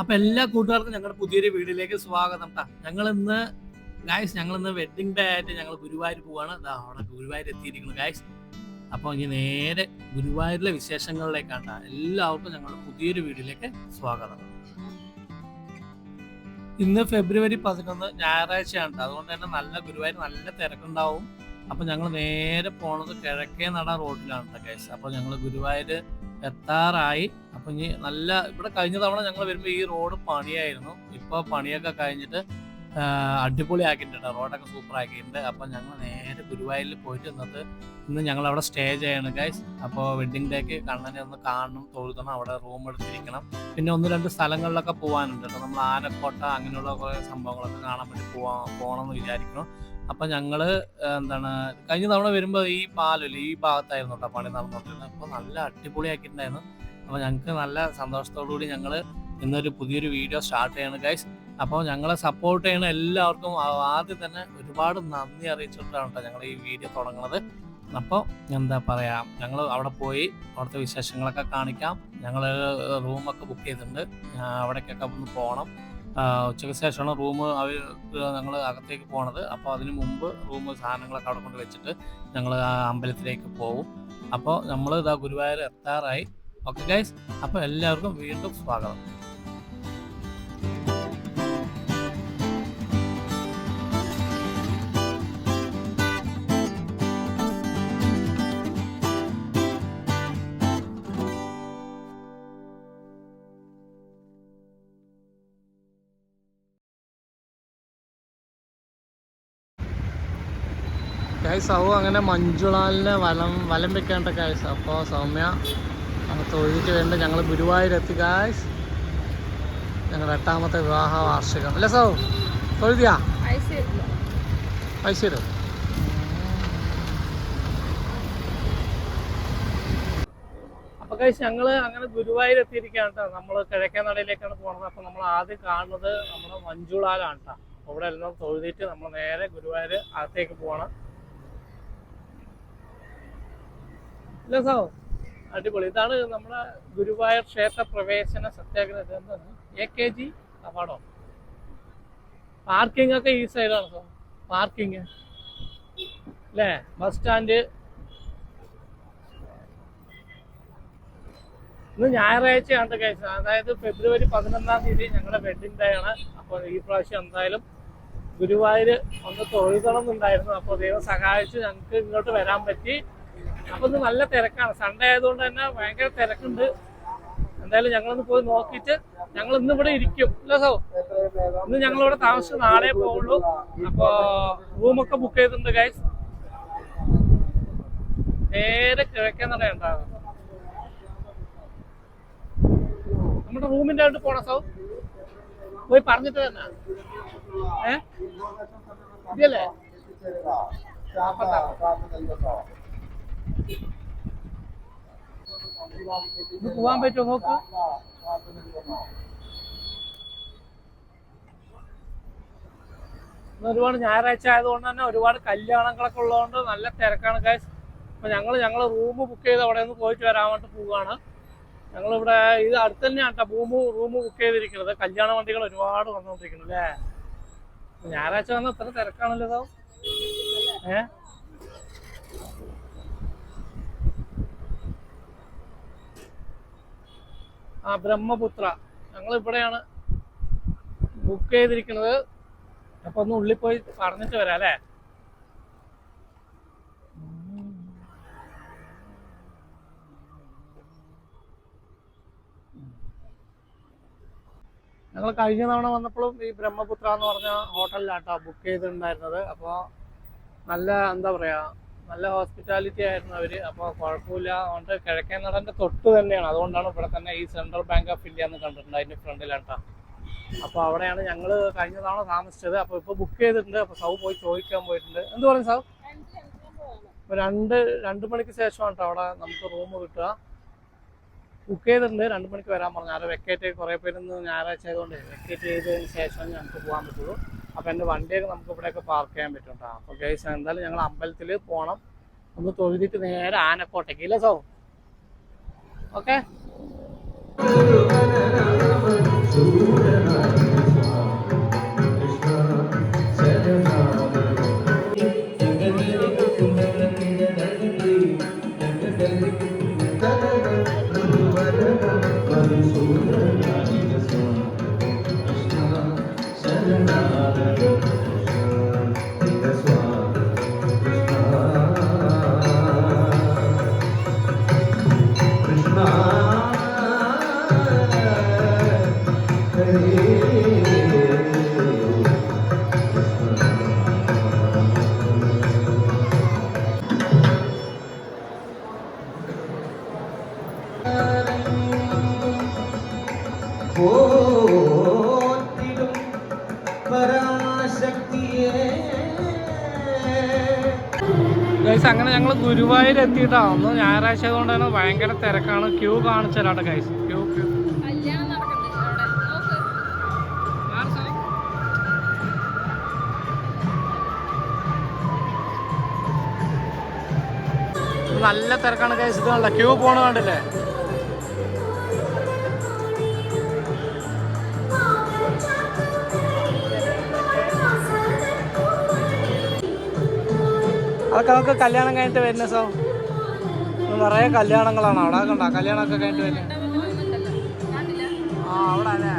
അപ്പൊ എല്ലാ കൂട്ടുകാർക്കും ഞങ്ങളുടെ പുതിയൊരു വീഡിയോയിലേക്ക് സ്വാഗതം ഞങ്ങൾ ഇന്ന് ഗായ്സ് ഞങ്ങൾ ഇന്ന് വെഡിങ് ഡേ ആയിട്ട് ഞങ്ങൾ ഗുരുവായൂർ പോവാണ്. അവിടെ ഗുരുവായൂർ എത്തിയിരിക്കുന്നു ഗായ്സ് അപ്പോൾ ഇനി നേരെ ഗുരുവായൂരിലെ വിശേഷങ്ങളിലേക്കാണ്. എല്ലാവർക്കും ഞങ്ങളുടെ പുതിയൊരു വീഡിയോയിലേക്ക് സ്വാഗതം. ഇന്ന് ഫെബ്രുവരി പതിനൊന്ന് ഞായറാഴ്ചയാണ് അതുകൊണ്ട് തന്നെ നല്ല ഗുരുവായൂർ നല്ല തിരക്കുണ്ടാവും. അപ്പൊ ഞങ്ങൾ നേരെ പോണത് കിഴക്കേ നട റോഡിലാണ് കേസ് അപ്പൊ ഞങ്ങൾ ഗുരുവായൂർ എത്താറായി. അപ്പൊ ഇനി നല്ല ഇവിടെ കഴിഞ്ഞ തവണ ഞങ്ങൾ വരുമ്പോൾ ഈ റോഡ് പണിയായിരുന്നു. ഇപ്പൊ പണിയൊക്കെ കഴിഞ്ഞിട്ട് അടിപൊളി അടിപൊളിയാക്കിയിട്ടുണ്ട്. റോഡൊക്കെ സൂപ്പർ ആക്കിയിട്ടുണ്ട് അപ്പൊ ഞങ്ങൾ നേരെ ഗുരുവായൂരിൽ പോയിട്ട് ഇന്നത്തെ ഇന്ന് ഞങ്ങൾ അവിടെ സ്റ്റേ ചെയ്യാണ് ഗൈസ് അപ്പോൾ വെഡിങ് ഡേക്ക് കണ്ണനെ ഒന്ന് കാണണം തൊഴുതണം അവിടെ റൂം എടുത്തിരിക്കണം. പിന്നെ ഒന്ന് രണ്ട് സ്ഥലങ്ങളിലൊക്കെ പോകാനുണ്ട് കേട്ടോ നമ്മൾ ആനക്കോട്ട അങ്ങനെയുള്ള കുറേ സംഭവങ്ങളൊക്കെ കാണാൻ വേണ്ടി പോവാ പോകണം എന്ന് വിചാരിക്കണം അപ്പൊ ഞങ്ങൾ എന്താണ് കഴിഞ്ഞ തവണ വരുമ്പോ ഈ പാലില്ല ഈ ഭാഗത്തായിരുന്നു കേട്ടോ പണി നടന്നുകൊണ്ടിരുന്നത് അപ്പൊ നല്ല അടിപൊളിയാക്കിയിട്ടുണ്ടായിരുന്നു. അപ്പൊ ഞങ്ങൾക്ക് നല്ല സന്തോഷത്തോടു കൂടി ഞങ്ങൾ ഇന്നൊരു പുതിയൊരു വീഡിയോ സ്റ്റാർട്ട് ചെയ്യണം ഗൈസ് അപ്പോൾ ഞങ്ങളെ സപ്പോർട്ട് ചെയ്യണ എല്ലാവർക്കും ആദ്യം തന്നെ ഒരുപാട് നന്ദി അറിയിച്ചിട്ടാണ് കേട്ടോ ഞങ്ങൾ ഈ വീഡിയോ തുടങ്ങുന്നത് അപ്പോൾ എന്താ പറയാ ഞങ്ങൾ അവിടെ പോയി അവിടുത്തെ വിശേഷങ്ങളൊക്കെ കാണിക്കാം. ഞങ്ങൾ റൂമൊക്കെ ബുക്ക് ചെയ്തിട്ടുണ്ട്. അവിടേക്കൊക്കെ ഒന്ന് പോകണം ഉച്ചയ്ക്ക് ശേഷമാണ് റൂം അവർ ഞങ്ങൾ അകത്തേക്ക് പോണത്. അപ്പോൾ അതിന് മുമ്പ് റൂം സാധനങ്ങളൊക്കെ അവിടെ കൊണ്ട് വെച്ചിട്ട് ഞങ്ങൾ ആ അമ്പലത്തിലേക്ക് പോകും അപ്പോൾ നമ്മൾ ഇതാ ഗുരുവായൂർ എത്താറായി. ഓക്കെ ഗൈസ് അപ്പോൾ എല്ലാവർക്കും വീണ്ടും സ്വാഗതം. സൗ അങ്ങനെ മഞ്ജുളാലിനെ വലം വലം വെക്കേണ്ട കായ്സ് അപ്പോൾ സൗമ്യ നമുക്ക് തൊഴുതിട്ട് വേണ്ട ഞങ്ങൾ ഗുരുവായൂരെത്തി കായ്സ് ഞങ്ങളുടെ എട്ടാമത്തെ വിവാഹ വാർഷികം. അല്ലേ സൗ? തൊഴുതിയാ? ഇടും അപ്പൊ കഴിച്ച് ഞങ്ങൾ അങ്ങനെ ഗുരുവായൂർ എത്തിയിരിക്കുകയാണ് കേട്ടോ നമ്മൾ കിഴക്കേ നടയിലേക്കാണ് പോകുന്നത് അപ്പൊ നമ്മൾ ആദ്യം കാണുന്നത് നമ്മുടെ മഞ്ജുളാലാണ് കേട്ടോ അവിടെ എല്ലാം തൊഴുതിട്ട് നമ്മൾ നേരെ ഗുരുവായൂർ അകത്തേക്ക് പോകണം സോ അടിപൊളി. ഇതാണ് നമ്മുടെ ഗുരുവായൂർ ക്ഷേത്ര പ്രവേശന സത്യാഗ്രഹം എ കെ ജി അവാർഡോ. പാർക്കിംഗ് ഒക്കെ ഈ സൈഡാണ് സോ പാർക്കിംഗ് അല്ലേ ബസ് സ്റ്റാൻഡ് ഇന്ന് ഞായറാഴ്ചയാണ് കഴിച്ചത് അതായത് ഫെബ്രുവരി പതിനൊന്നാം തീയതി ഞങ്ങളുടെ വെഡിങ് ഡേ ആണ്. അപ്പോൾ ഈ പ്രാവശ്യം എന്തായാലും ഗുരുവായൂർ ഒന്ന് തൊഴുതണം എന്നുണ്ടായിരുന്നു അപ്പോൾ ദൈവം സഹായിച്ച് ഞങ്ങൾക്ക് ഇങ്ങോട്ട് വരാൻ പറ്റി. അപ്പൊ നല്ല തിരക്കാണ്. സൺഡേ ആയതുകൊണ്ട് തന്നെ ഭയങ്കര തിരക്കുണ്ട്. എന്തായാലും ഞങ്ങളൊന്ന് പോയി നോക്കിയിട്ട് ഞങ്ങൾ ഇന്ന് ഇവിടെ ഇരിക്കും. അല്ലേ സോ? ഇന്ന് ഞങ്ങൾ ഇവിടെ താമസിച്ച് നാളെ പോവുള്ളൂ. അപ്പോ റൂമൊക്കെ ബുക്ക് ചെയ്തിട്ടുണ്ട് ഗൈസ് നേരെ കിഴക്കേ നടയുണ്ടാകും നമ്മുടെ റൂമിന്റെ അടുത്ത് പോണ സൗ? പോയി പറഞ്ഞിട്ട് തന്നെ. ഏ? ഇതല്ലേ? ഇത് പോവാൻ പറ്റുമോ നോക്ക് ഒരുപാട് ഞായറാഴ്ച ആയതുകൊണ്ട് തന്നെ ഒരുപാട് കല്യാണങ്ങളൊക്കെ ഉള്ളതുകൊണ്ട് നല്ല തിരക്കാണ് ഗൈസ് അപ്പൊ ഞങ്ങൾ ഞങ്ങൾ റൂം ബുക്ക് ചെയ്ത് അവിടെ നിന്ന് പോയിട്ട് വരാൻ വേണ്ടി പോവുകയാണ്. ഞങ്ങളിവിടെ ഇത് അടുത്ത് തന്നെയാണ് കേട്ടോ റൂം റൂം ബുക്ക് ചെയ്തിരിക്കുന്നത്. കല്യാണ വണ്ടികൾ ഒരുപാട് വന്നുകൊണ്ടിരിക്കുന്നു അല്ലേ? ഞായറാഴ്ച വന്നാൽ ഇത്ര തിരക്കാണല്ലോ ഇതോ ആ ബ്രഹ്മപുത്ര. ഞങ്ങൾ ഇവിടെയാണ് ബുക്ക് ചെയ്തിരിക്കുന്നത്. അപ്പൊ ഒന്ന് ഉള്ളിൽ പോയി പറഞ്ഞിട്ട് വരാം അല്ലേ? ഞങ്ങൾ കഴിഞ്ഞ തവണ വന്നപ്പോഴും ഈ ബ്രഹ്മപുത്ര എന്ന് പറഞ്ഞ ഹോട്ടലിലാട്ടോ ബുക്ക് ചെയ്തിട്ടുണ്ടായിരുന്നത്. അപ്പോൾ നല്ല എന്താ പറയാ നല്ല ഹോസ്പിറ്റാലിറ്റി ആയിരുന്നു അവർ. അപ്പോൾ കുഴപ്പമില്ല. അതുകൊണ്ട് കിഴക്കേ നടന്റെ തൊട്ട് തന്നെയാണ്. അതുകൊണ്ടാണ് ഇവിടെ തന്നെ ഈ സെൻട്രൽ ബാങ്ക് ഓഫ് ഇന്ത്യ എന്ന് കണ്ടിട്ടുണ്ട് അതിന്റെ ഫ്രണ്ടിലാട്ടോ അപ്പോൾ അവിടെയാണ് ഞങ്ങൾ കഴിഞ്ഞ തവണ താമസിച്ചത്. അപ്പോൾ ഇപ്പോൾ ബുക്ക് ചെയ്തിട്ടുണ്ട്. അപ്പോൾ സൗ പോയി ചോദിക്കാൻ പോയിട്ടുണ്ട്. എന്ത് പറയും സൗ രണ്ട് രണ്ട് മണിക്ക് ശേഷമാണ് കേട്ടോ അവിടെ നമുക്ക് റൂം കിട്ടുക. ബുക്ക് ചെയ്തിട്ടുണ്ട്. രണ്ട് മണിക്ക് വരാൻ പറഞ്ഞു. ഞാൻ വെക്കേറ്റ് കുറേ പേര് ഞായറാഴ്ച ആയതുകൊണ്ട് വെക്കേറ്റ് ചെയ്തതിന് ശേഷം ഞങ്ങൾക്ക് പോകാൻ പറ്റുള്ളൂ. അപ്പൊ എന്റെ വണ്ടിയൊക്കെ നമുക്ക് ഇവിടെയൊക്കെ പാർക്ക് ചെയ്യാൻ പറ്റും അപ്പൊ ഗൈസ് എന്തായാലും ഞങ്ങൾ അമ്പലത്തിൽ പോകണം ഒന്ന് തൊഴുതിട്ട് നേരെ ആനക്കോട്ടേക്ക് ഇല്ല so? Okay Guys അങ്ങനെ ഞങ്ങൾ ഗുരുവായൂർ എത്തിയിട്ടാണ് ഒന്ന് ഞായറാഴ്ച കൊണ്ട് തന്നെ ഭയങ്കര തിരക്കാണ്. ക്യൂ കാണിച്ചു തരാട്ടെ ഗൈസ് ക്യൂ ക്യൂ നല്ല തിരക്കാണ് ഗൈസ് ഇത് കണ്ടില്ല ക്യൂ പോണ കണ്ടില്ലേ? അതൊക്കെ നമുക്ക് കല്യാണം കഴിഞ്ഞിട്ട് വരുന്ന സോ നിറയെ കല്യാണങ്ങളാണ്? അവിടെ കണ്ട കല്യാണമൊക്കെ കഴിഞ്ഞിട്ട് വരുന്നത്? ആ അവിടെ അല്ലേ?